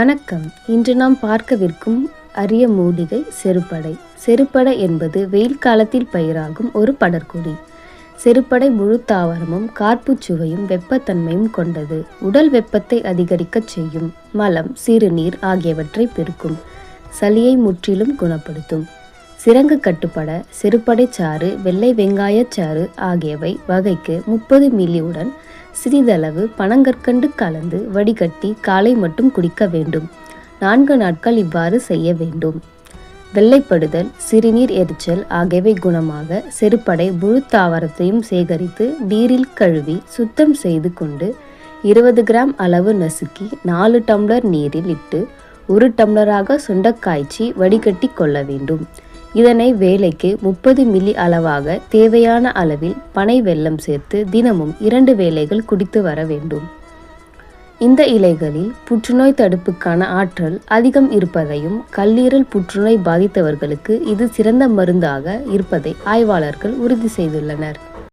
வணக்கம். இன்று நாம் பார்க்கவிருக்கும் அரிய மூலிகை செருப்படை. செருப்படை என்பது வெயில் காலத்தில் பயிராகும் ஒரு படர்கொடி செருப்படை முழு தாவரமும் காற்பு சுவையும் வெப்பத்தன்மையும் கொண்டது. உடல் வெப்பத்தை அதிகரிக்கச் செய்யும் மலம் சிறுநீர் ஆகியவற்றை பெருக்கும் சளியை முற்றிலும் குணப்படுத்தும். சிரங்கு கட்டுப்பட செருப்படை சாறு வெள்ளை வெங்காயச் சாறு ஆகியவை வகைக்கு முப்பது மில்லியுடன் சிறிதளவு பனங்கற்கண்டு கலந்து வடிகட்டி காலை மட்டும் குடிக்க வேண்டும். நான்கு நாட்கள் இவ்வாறு செய்ய வேண்டும். வெள்ளைப்படுதல் சிறுநீர் எரிச்சல் ஆகியவை குணமாக செருப்படை முழு தாவரத்தையும் சேகரித்து நீரில் கழுவி சுத்தம் செய்து கொண்டு இருபது கிராம் அளவு நசுக்கி நாலு டம்ளர் நீரில் இட்டு ஒரு டம்ளராக சுண்டக்காய்ச்சி வடிகட்டி கொள்ள வேண்டும். இதனை வேலைக்கு முப்பது மில்லி அளவாக தேவையான அளவில் பனை வெல்லம் சேர்த்து தினமும் இரண்டு வேலைகள் குடித்து வர வேண்டும். இந்த இலைகளில் புற்றுநோய் தடுப்புக்கான ஆற்றல் அதிகம் இருப்பதையும் கல்லீரல் புற்றுநோய் பாதித்தவர்களுக்கு இது சிறந்த மருந்தாக இருப்பதை ஆய்வாளர்கள் உறுதி செய்துள்ளனர்.